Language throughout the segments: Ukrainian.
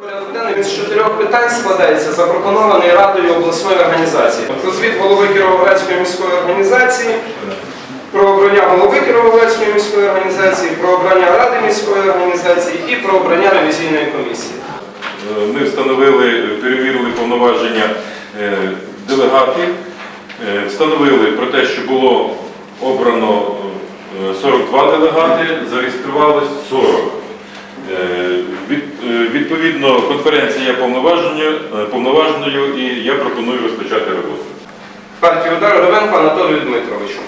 Порядок денний з чотирьох питань складається, запропонований Радою обласної організації. Звіт голови Кіровоградської міської організації, про обрання голови Кіровоградської міської організації, про обрання Ради міської організації і про обрання ревізійної комісії. Е, Ми встановили, перевірили повноваження е, делегатів, е, встановили про те, що було обрано е, 42 делегати, зареєструвалось 40. Е, від- е, Відповідно, конференція є повноваженою, е, і я пропоную розпочати роботу. Партію удару Ровенко Анатолію Дмитровичу.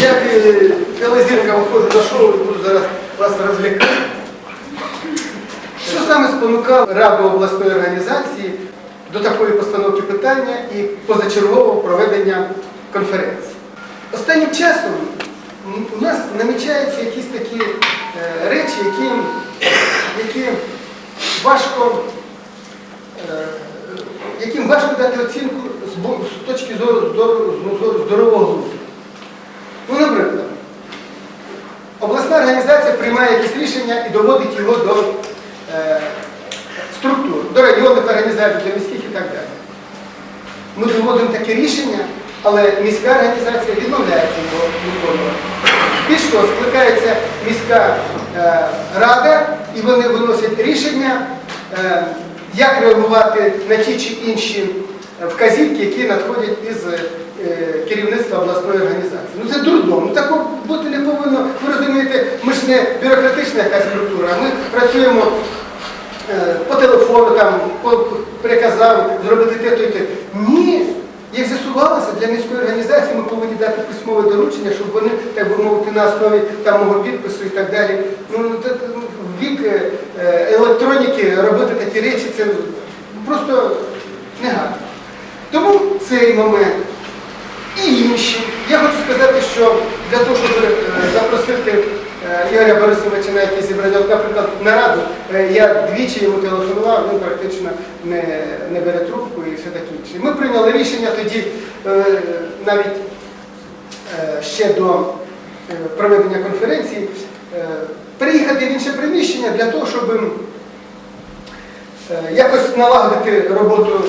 Як е, Телезірка виходить на шоу, буду зараз вас розвлікати. Що саме спонукав Раду обласної організації до такої постановки питання і позачергового проведення конференції? Останнім часом у нас намічаються якісь такі е, речі, які, які важко, е, яким важко дати оцінку з, з точки зору, здорового глузду. Ну, наприклад, обласна організація приймає якесь рішення і доводить його до е, структур, до районних організацій, до міських і так далі. Ми доводимо таке рішення, але міська організація відмовляється його виконувати. Більш того, скликається міська е, рада, і вони виносять рішення, е, як реагувати на ті чи інші вказівки, які надходять із е, керівництва обласної організації. Ну це дурдом. Ну такого бути не повинно. Ви розумієте, ми ж не бюрократична якась структура, ми працюємо е, по телефону, там, по приказав зробити те, то і те. Ні. Як з'ясувалося, для міської організації ми повинні дати письмове доручення, щоб вони, так би мовити, на основі мого підпису і так далі. Ну, ну, в вік е, е, електроніки робити такі речі, це просто негарно. Тому цей момент і інші. Я хочу сказати, що для того, щоб е, запросити е, Ігоря Борисовича на якісь зібрання, наприклад, на раду, е, я двічі йому телефонував, він практично не, не бере трубку і все таке інше. Ми прийняли рішення тоді е, навіть ще до проведення конференції переїхати в інше приміщення для того, щоб якось налагодити роботу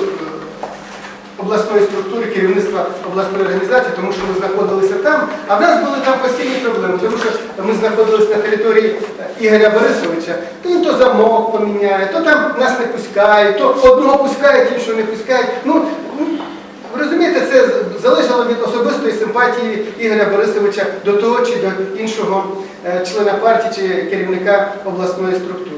обласної структури, керівництва обласної організації, тому що ми знаходилися там, а в нас були там постійні проблеми, тому що ми знаходилися на території е, Ігоря Борисовича, то він то замок поміняє, то там нас не пускають, то одного пускають, іншого не пускають. Ну, ну, розумієте, це залежало від особистої симпатії Ігоря Борисовича до того чи до іншого е, члена партії чи керівника обласної структури.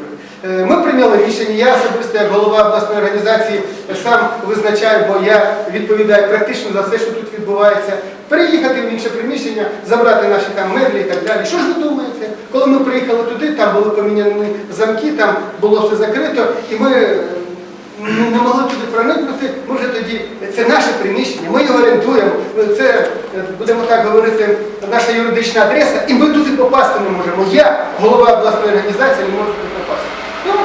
Е, Ми прийняли рішення, я особисто як голова обласної організації сам визначаю, бо я відповідаю практично за все, що тут відбувається, переїхати в інше приміщення, забрати наші там меблі і так далі. Що ж ви думаєте? Коли ми приїхали туди, там були поміняні замки, там було все закрито, і ми е, не могли туди проникнути, ми вже тоді, це наше приміщення, ми його орендуємо, це, е, будемо так говорити, наша юридична адреса, і ми туди попасти не можемо. Я, голова обласної організації, не можу туди. Ну,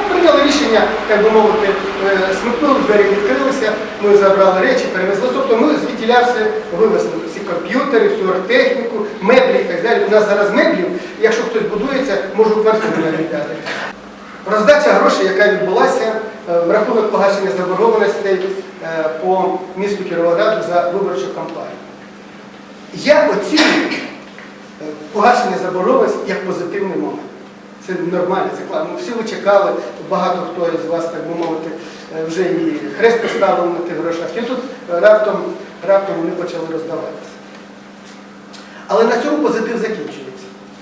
прийняли рішення, так би мовити, е, смикнули, двері відкрилися, ми забрали речі, перевезли. Тобто ми звідтіля все вивезли. Всі комп'ютери, всю оргтехніку, меблі і так далі. У нас зараз меблів, якщо хтось будується, можу квартиру навіть дати. Роздача грошей, яка відбулася е, в рахунок погашення заборгованостей е, по місту Кіровограду за виборчу кампанію. Я оцінюю погашення заборгованості як позитивний момент. Це нормально, це класно. Всі ви чекали, багато хто із вас, так би мовити, е, вже і хрест поставили на тих грошах. І тут раптом, раптом вони почали роздаватися. Але на цьому позитив закінчується.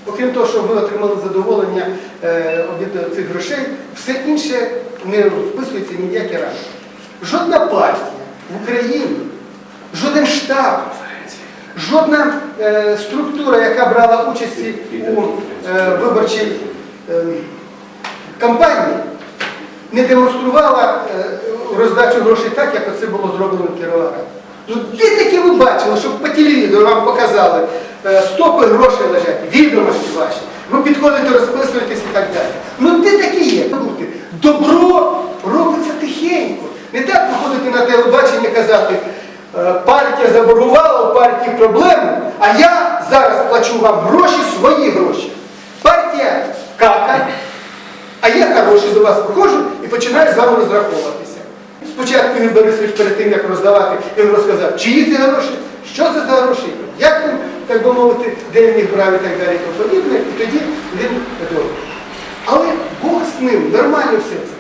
Окрім того, що ви отримали задоволення е, від цих грошей, все інше не вписується ні в які рамки. Жодна партія в Україні, жоден штаб, жодна е, структура, яка брала участь у виборчій кампанії, не демонструвала е, роздачу грошей так, як це було зроблено Кіровограді. Ну, де таке ви бачили, щоб по телевізору вам показали, е, стопи грошей лежать, відомості ваші, ви підходите, розписуєтесь і так далі. Ну де таке є? Добро робиться тихенько. Не так виходити на телебачення казати, е, партія заборгувала, у партії проблеми, а я зараз плачу вам гроші, свої гроші. Партія кака, а я хороший до вас приходжу і починаю з вами розраховуватися. Спочатку Ігор Борисович перед тим, як роздавати, він розказав, чиї ці гроші, що це за гроші, як він, так би мовити, де він їх брав і так далі і подібне, і тоді він готовий. Але Бог з ним, нормально все це.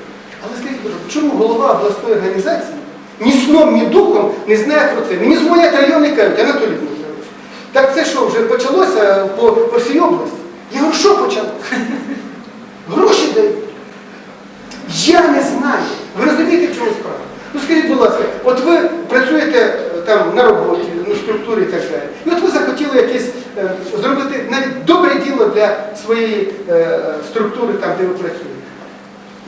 Але скажіть, чому голова обласної організації ні сном, ні духом не знає про це? Мені дзвонять районні кажуть, Анатолій Дмитрович, так це що, вже почалося по, по всій області? Я говорю, що почалося? Гроші дають. Я не знаю. Ви розумієте, в чому справа? Ну скажіть, будь ласка, от ви працюєте е, там на роботі, на структурі і так далі. І от ви захотіли якесь е, зробити навіть добре діло для своєї е, структури, там, де ви працюєте.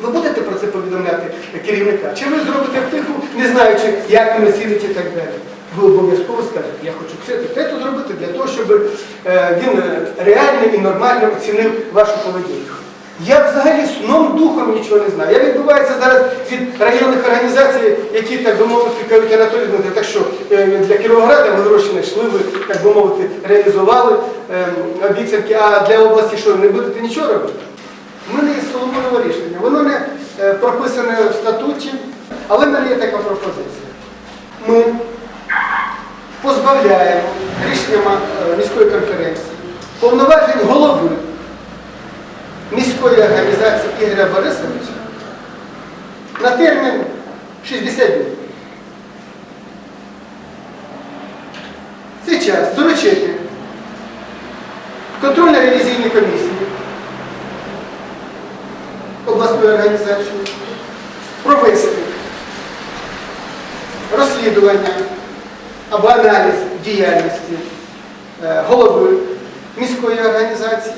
Ви будете про це повідомляти керівника? Чи ви зробите втиху, не знаючи, як він оцінить і так далі? Ви обов'язково скажете, я хочу це, те зробити для того, щоб е, він е, реально і нормально оцінив вашу поведінку. Я взагалі сном духом нічого не знаю. Я відбуваюся зараз від районних організацій, які, так би мовити, кажуть, Анатолій Дмитрович, так що е, для Кіровограда ви гроші знайшли, ви, так би мовити, реалізували е, обіцянки, а для області що, не будете нічого робити? У мене є Соломонове рішення. Воно не прописане в статуті, але в мене є така пропозиція. Ми позбавляємо рішенням е, міської конференції повноважень голови міської організації Ігоря Борисовича на термін 60 днів. В цей час доручити контрольно-ревізійній комісії обласної організації провести розслідування або аналіз діяльності е, голови міської організації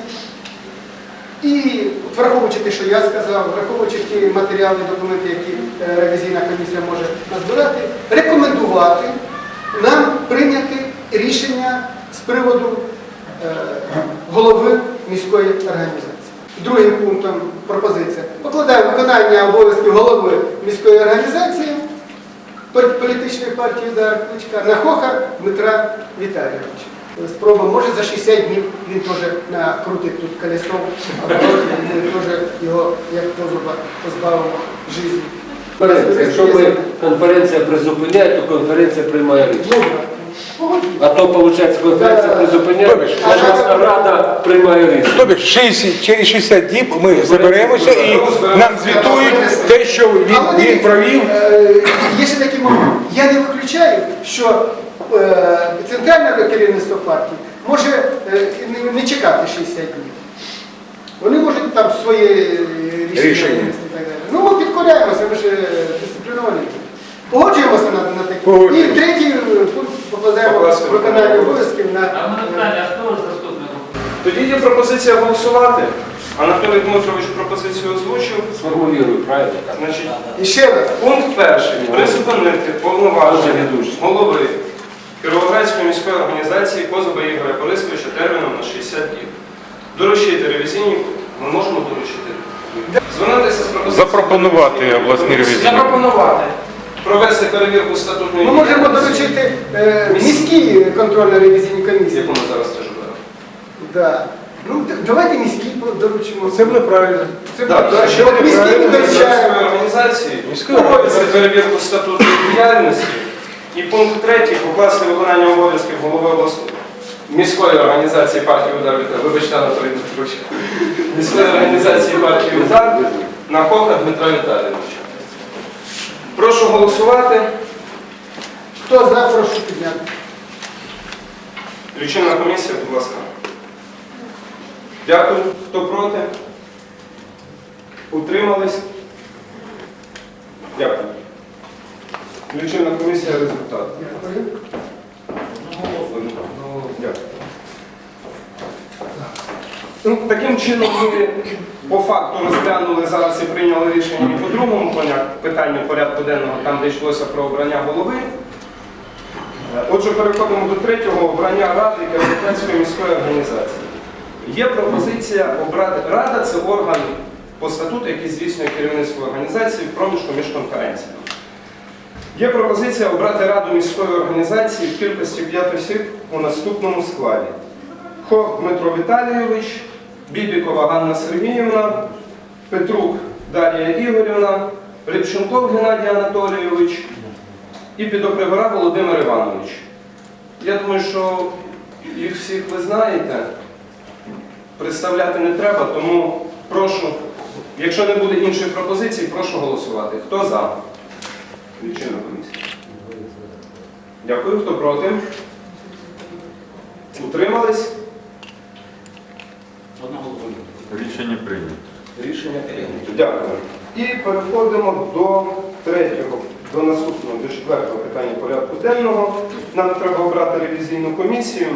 і враховуючи те, що я сказав, враховуючи ті матеріали, документи, які е, ревізійна комісія може назбирати, рекомендувати нам прийняти рішення з приводу е, голови міської організації. Другим пунктом пропозиція. Покладає виконання обов'язків голови міської організації політичної партії «Удар Кличка на Хоха Дмитра Віталійовича. Спроба, може за 60 днів він теж накрутить тут колесо, а ми теж його як позова позбавимо життя. Конференція. Якщо ми конференція призупиняє, то конференція приймає рішення. А то, виходить, призупиняє, а обласна рада приймає рішення. Тобто 60, через 60 діб ми заберемося і нам звітують те, що він, він провів. е, Є ще такий момент. Я не виключаю, що е, центральне керівництво партії може е, не- не чекати 60 днів. Вони можуть там своє е, рішення Рішення. винести і так далі. Ну, ми підкоряємося, ми ж е, дисципліновані. Погоджуємося на, на таке. І Погоджуємося. третій е, пункт покладаємо Покласти виконання обов'язків на. А мене питання, а хто ж заступник? Тоді є пропозиція голосувати. Анатолій Дмитрович пропозицію озвучив. Сформулюю, правильно? Значить, І ще раз. пункт перший. Призупинити повноваження голови Кіровоградської міської організації Козуба Ігоря Борисовича терміном на 60 днів. Доручити ревізійні, ми можемо доручити. Звернутися з пропозицією. Запропонувати обласній ревізійній. Запропонувати. Провести перевірку статутної Ми можемо діяльності, доручити е, міські контрольно-ревізійні комісії. яку ми зараз теж беремо. Да. Ну, д- давайте міські доручимо. Це буде правильно. Це Так, буде. що От міські ми доручаємо. організації Міської проводиться перевірку статутної діяльності. І пункт третій покласти виконання обов'язків голови обласної міської організації партії удар Віта. Вибачте, Анатолій Дмитрович. Міської організації партії удар на Коха Дмитра Віталійовича. Голосувати. Хто за, прошу підняти. Лічильна комісія, будь ласка. Дякую. Хто проти? Утримались? Дякую. Лічильна комісія, результат. Дякую. Дякую. Ну, таким чином ми по факту розглянули зараз і прийняли рішення і по другому питанню порядку денного, там де йшлося про обрання голови. Е, Отже, переходимо до третього обрання ради Кіровоградської міської організації. Є пропозиція обрати рада це орган по статуту, який здійснює керівництво організації в проміжку між конференціями. Є пропозиція обрати раду міської організації в кількості 5 осіб у наступному складі. Хох Дмитро Віталійович, Бібікова Ганна Сергіївна, Петрук Дар'я Ігорівна, Рибченков Геннадій Анатолійович і Підоприбора Володимир Іванович. Я думаю, що їх всіх ви знаєте. Представляти не треба, тому прошу, якщо не буде інших пропозицій, прошу голосувати. Хто за? Відчинна комісія. Дякую. Хто проти? Утримались? Рішення прийнято. Рішення прийнято. Дякую. І переходимо до третього, до наступного, до четвертого питання порядку денного. Нам треба обрати ревізійну комісію.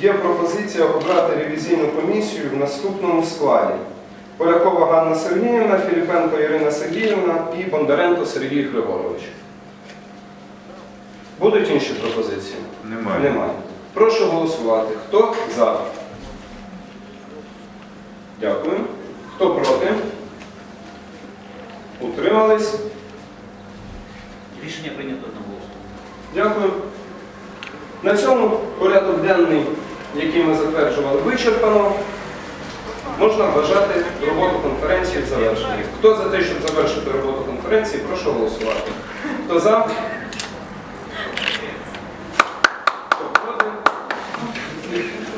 Є пропозиція обрати ревізійну комісію в наступному складі. Полякова Ганна Сергіївна, Філіпенко Ірина Сергіївна і Бондаренко Сергій Григорович. Будуть інші пропозиції? Немає. Немає. Прошу голосувати. Хто за? Дякую. Хто проти? Утримались? Рішення прийнято одноголосно. Дякую. На цьому порядок денний, який ми затверджували, вичерпано. Можна вважати роботу конференції завершеною. Хто за те, щоб завершити роботу конференції, прошу голосувати. Хто за? Хто проти?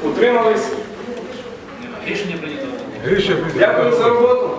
Утримались? Рішення прийнято одноголосно. Гриша, Дякую за роботу.